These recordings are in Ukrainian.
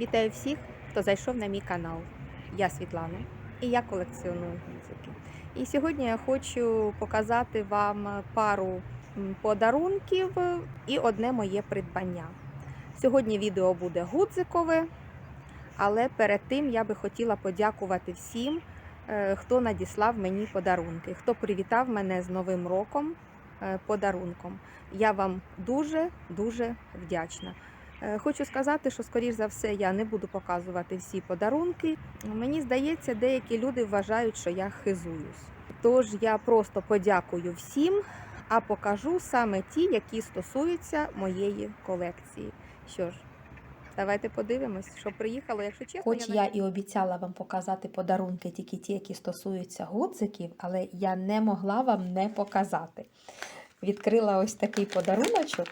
Вітаю всіх, хто зайшов на мій канал. Я Світлана і я колекціоную гудзики. І сьогодні я хочу показати вам пару подарунків і одне моє придбання. Сьогодні відео буде гудзикове, але перед тим я би хотіла подякувати всім, е, хто надіслав мені подарунки, хто привітав мене з Новим роком е, подарунком. Я вам дуже дуже вдячна. Е, Хочу сказати, що, скоріш за все, я не буду показувати всі подарунки. Мені здається, деякі люди вважають, що я хизуюсь. Тож я просто подякую всім, а покажу саме ті, які стосуються моєї колекції. Що ж, давайте подивимось, що приїхало, якщо чесно. Хоч я навіть- і обіцяла вам показати подарунки, тільки ті, які стосуються гудзиків, але я не могла вам не показати. Відкрила ось такий подаруночок.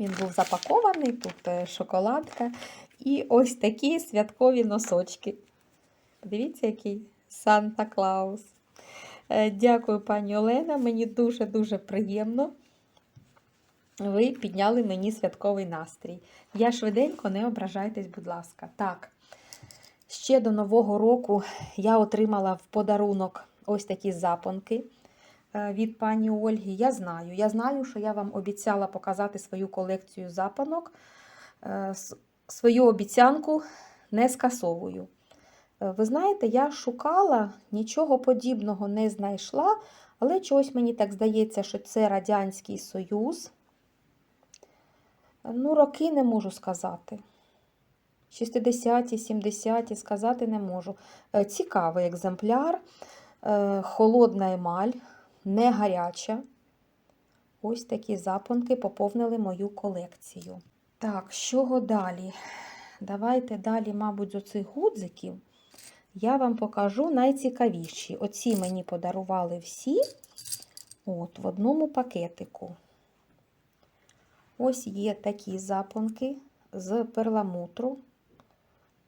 Він був запакований, тут е, шоколадка. І ось такі святкові носочки. Подивіться, який Санта Клаус. Е, Дякую, пані Олена. Мені дуже-дуже приємно. Ви підняли мені святковий настрій. Я швиденько, не ображайтесь, будь ласка. Так, ще до Нового року я отримала в подарунок ось такі запонки від пані Ольги. Я знаю, я знаю, що я вам обіцяла показати свою колекцію запонок. Е, Свою обіцянку не скасовую. Е, Ви знаєте, я шукала, нічого подібного не знайшла, але чогось мені так здається, що це Радянський Союз. Ну, роки не можу сказати. 60-ті, 70-ті сказати не можу. Е, Цікавий екземпляр, е, холодна емаль, не гаряча. Ось такі запонки поповнили мою колекцію. Так, чого далі? Давайте далі, мабуть, з оцих гудзиків я вам покажу найцікавіші. Оці мені подарували всі от, в одному пакетику. Ось є такі запонки з перламутру.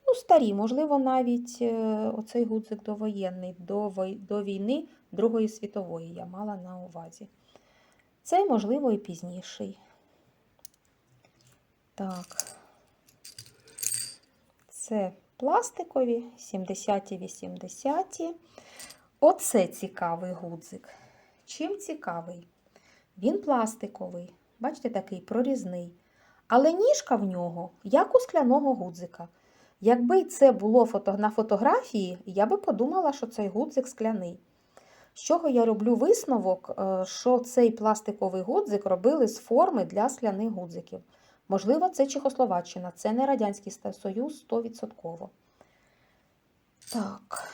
Ну, старі, можливо, навіть е, оцей гудзик довоєнний, до війни Другої світової я мала на увазі. Цей, можливо, і пізніший. Так. Це пластикові, 70-ті, 80-ті. Оце цікавий гудзик. Чим цікавий? Він пластиковий. Бачите, такий прорізний. Але ніжка в нього, як у скляного гудзика. Якби це було фото... на фотографії, я би подумала, що цей гудзик скляний. З чого я роблю висновок, е, що цей пластиковий гудзик робили з форми для скляних гудзиків. Можливо, це Чехословаччина, це не Радянський Союз 100%. Так.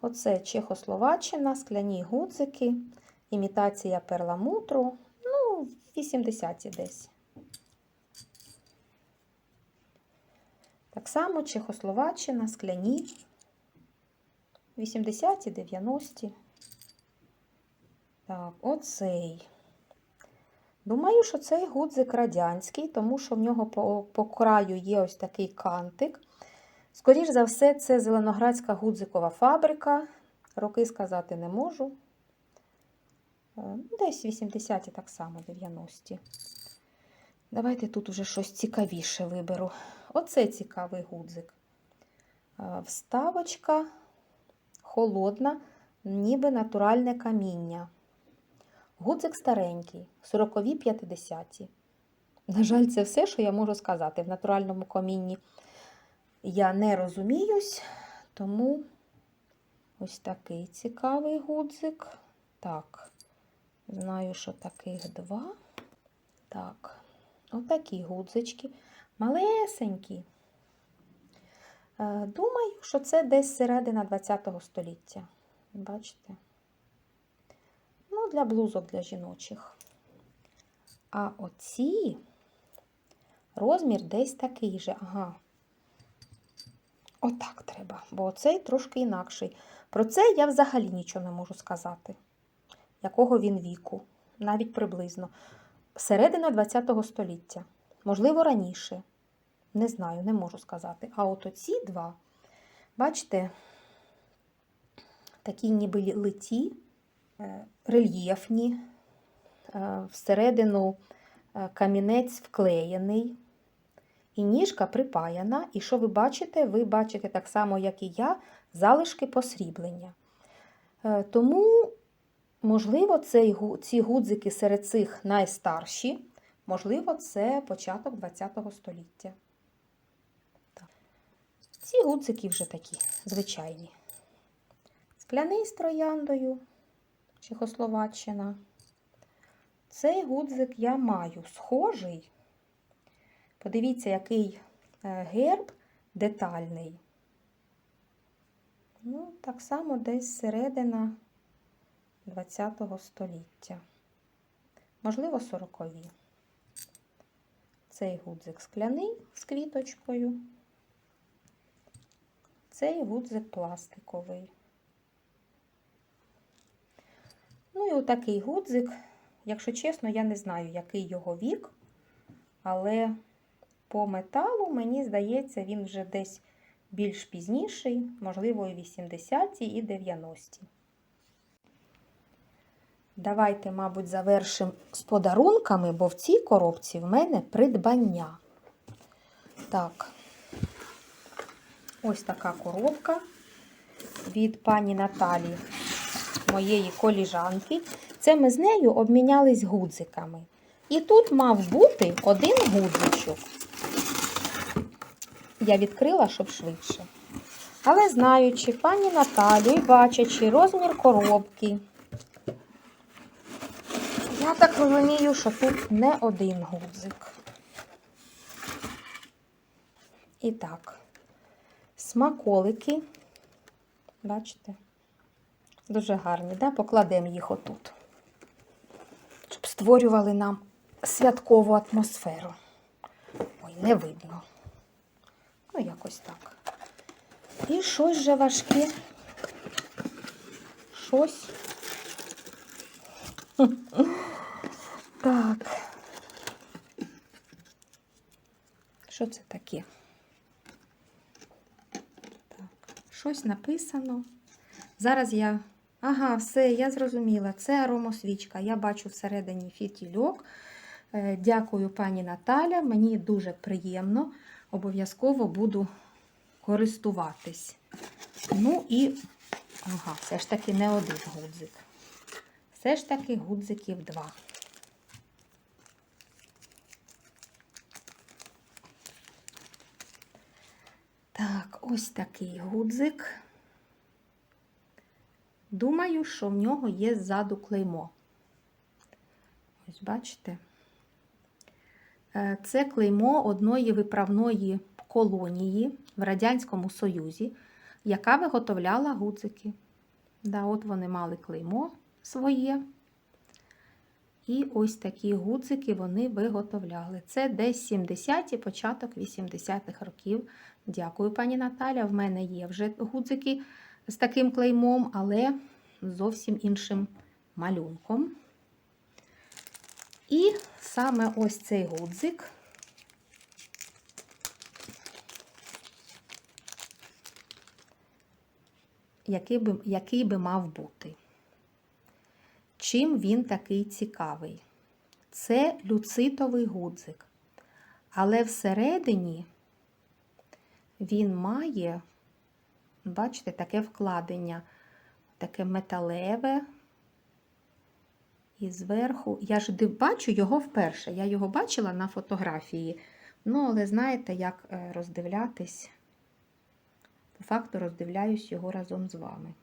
Оце Чехословаччина, скляні гудзики, імітація перламутру. Ну, 80-ті десь. Так само Чехословаччина, скляні. 80-ті, 90-ті. Так, оцей. Думаю, що цей гудзик радянський, тому що в нього по, по краю є ось такий кантик. Скоріш за все, це Зеленоградська гудзикова фабрика. Роки сказати не можу. Е, Десь 80-ті, так само, 90-ті. Давайте тут уже щось цікавіше виберу. Оце цікавий гудзик. Е, Вставочка холодна, ніби натуральне каміння. Гудзик старенький, 40-ві 50-ті. На жаль, це все, що я можу сказати. В натуральному камінні я не розуміюсь, тому ось такий цікавий гудзик. Так, знаю, що таких два. Так, отакі гудзички. Малесенькі. Е, Думаю, що це десь середина ХХ століття. Бачите? Ну, для блузок для жіночих. А оці розмір десь такий же. Ага. Отак треба, бо оцей трошки інакший. Про це я взагалі нічого не можу сказати. Якого він віку, навіть приблизно. Середина ХХ століття. Можливо, раніше. Не знаю, не можу сказати. А от оці два, бачите, такі ніби литі, е, рельєфні, е, всередину е, камінець вклеєний. І ніжка припаяна, і що ви бачите? Ви бачите так само, як і я, залишки посріблення. Тому, можливо, ці гудзики серед цих найстарші, можливо, це початок ХХ століття. Ці гудзики вже такі звичайні. Скляний з трояндою, Чехословаччина. Цей гудзик я маю схожий. Подивіться, який е, герб детальний. Ну, так само десь середина ХХ століття. Можливо, сорокові. Цей гудзик скляний з квіточкою. Цей гудзик пластиковий. Ну і отакий гудзик. Якщо чесно, я не знаю, який його вік, але по металу, мені здається, він вже десь більш пізніший, можливо, і 80-ті, і 90-ті. Давайте, мабуть, завершимо з подарунками, бо в цій коробці в мене придбання. Так, ось така коробка від пані Наталі, моєї коліжанки. Це ми з нею обмінялись гудзиками. І тут мав бути один гудзичок. Я відкрила, щоб швидше. Але знаючи пані Наталю і бачачи розмір коробки, я так розумію, що тут не один гудзик. І так, смаколики. Бачите? Дуже гарні, да? покладемо їх отут, щоб створювали нам святкову атмосферу. Ой, не видно. Ну, якось так. І щось же важке. Щось. Так. Що це таке? Так, щось написано. Зараз я. Ага, все, я зрозуміла. Це аромосвічка. Я бачу всередині фітільок. Е, Дякую, пані Наталя. Мені дуже приємно. Обов'язково буду користуватись. Ну і, ага, все ж таки не один гудзик. Все ж таки гудзиків два. Так, ось такий гудзик. Думаю, що в нього є ззаду клеймо. Ось бачите? Е, Це клеймо одної виправної колонії в Радянському Союзі, яка виготовляла гудзики. Да, от вони мали клеймо своє. І ось такі гудзики вони виготовляли. Це десь 70-ті, початок 80-х років. Дякую, пані Наталя. В мене є вже гудзики з таким клеймом, але зовсім іншим малюнком. І саме ось цей гудзик. Який би, який би мав бути. Чим він такий цікавий? Це люцитовий гудзик. Але всередині він має, бачите, таке вкладення, таке металеве. І зверху, я ж бачу його вперше. Я його бачила на фотографії. Ну, але знаєте, як е, роздивлятись? По факту роздивляюсь його разом з вами.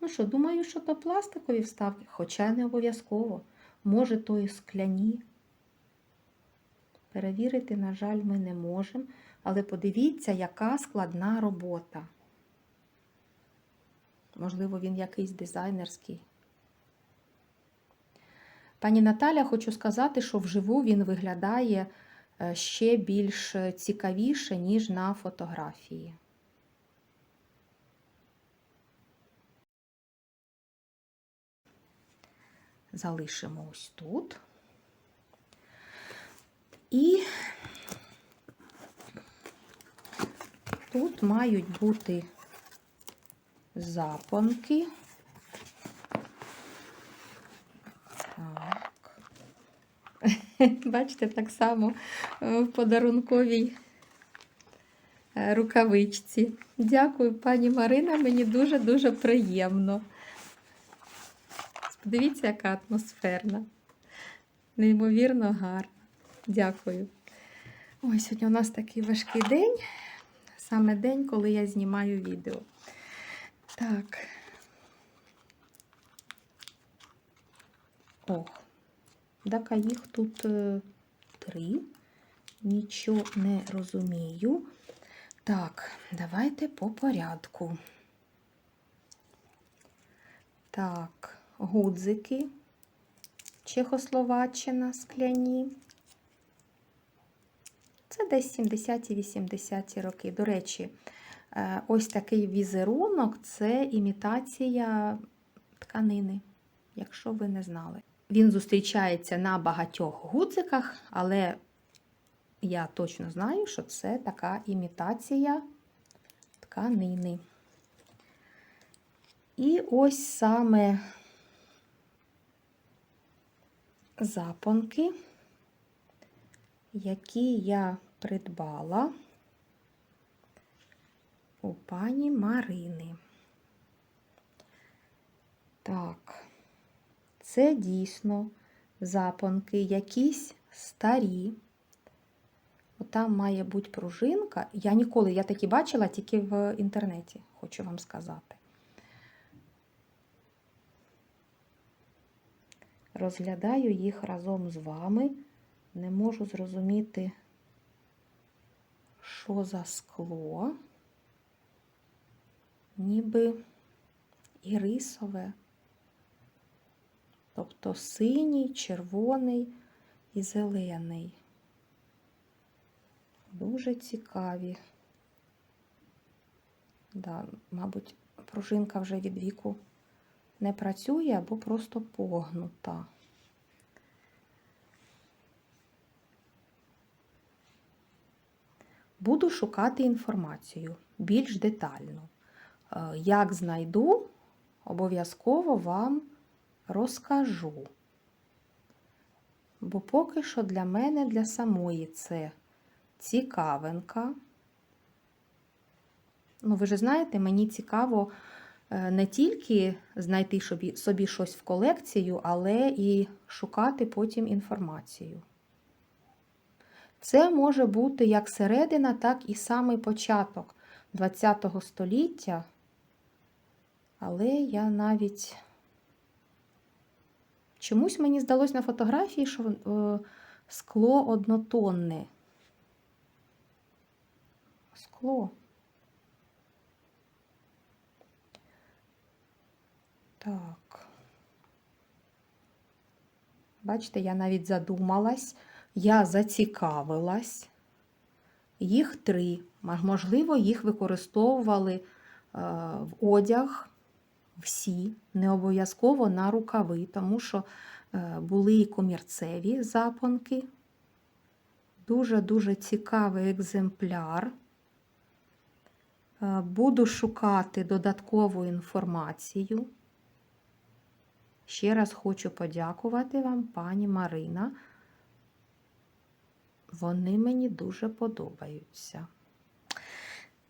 Ну що, думаю, що то пластикові вставки, хоча не обов'язково. Може, то і скляні. Перевірити, на жаль, ми не можемо. Але подивіться, яка складна робота. Можливо, він якийсь дизайнерський. Пані Наталя, хочу сказати, що вживу він виглядає е, ще більш цікавіше, ніж на фотографії. Залишимо ось тут. І тут мають бути запонки. Так. Бачите, так само е, в подарунковій е, рукавичці. Дякую, пані Марина, мені дуже-дуже приємно. Подивіться, яка атмосферна. Неймовірно гарна. Дякую. Ой, сьогодні у нас такий важкий день. Саме день, коли я знімаю відео. Так. Ох, так, а їх тут е, три. Нічого не розумію. Так, давайте по порядку. Так, гудзики. Чехословаччина скляні. Десь 70-80-ті роки. До речі, е, ось такий візерунок це імітація тканини, якщо ви не знали. Він зустрічається на багатьох гудзиках, але я точно знаю, що це така імітація тканини. І ось саме запонки, які я придбала у пані Марини. Так, це дійсно запонки, якісь старі. Там має бути пружинка. Я ніколи, я такі бачила тільки в інтернеті, хочу вам сказати. Розглядаю їх разом з вами. Не можу зрозуміти, що за скло, ніби ірисове, тобто синій, червоний і зелений. Дуже цікаві. Да, мабуть, пружинка вже від віку не працює або просто погнута. Буду шукати інформацію більш детально. Е, Як знайду, обов'язково вам розкажу. Бо поки що для мене, для самої це цікавинка. Ну, ви ж знаєте, мені цікаво е, не тільки знайти собі, собі щось в колекцію, але і шукати потім інформацію. Це може бути як середина, так і самий початок ХХ століття. Але я навіть чомусь мені здалось на фотографії, що е, скло однотонне. Скло. Так. Бачите, я навіть задумалась, я зацікавилась. Їх три. Можливо, їх використовували е, в одяг всі, не обов'язково на рукави, тому що е, були і комірцеві запонки. Дуже-дуже цікавий екземпляр. Е, Буду шукати додаткову інформацію. Ще раз хочу подякувати вам, пані Марина. Вони мені дуже подобаються.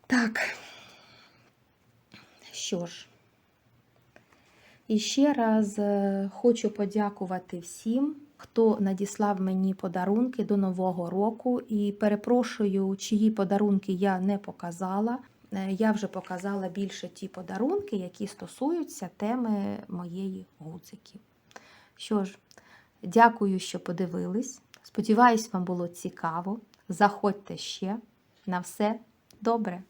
Так, що ж, і ще раз е, хочу подякувати всім, хто надіслав мені подарунки до Нового року. І перепрошую, чиї подарунки я не показала. Е, Я вже показала більше ті подарунки, які стосуються теми моєї гудзики. Що ж, дякую, що подивились. Сподіваюсь, вам було цікаво. Заходьте ще. На все добре!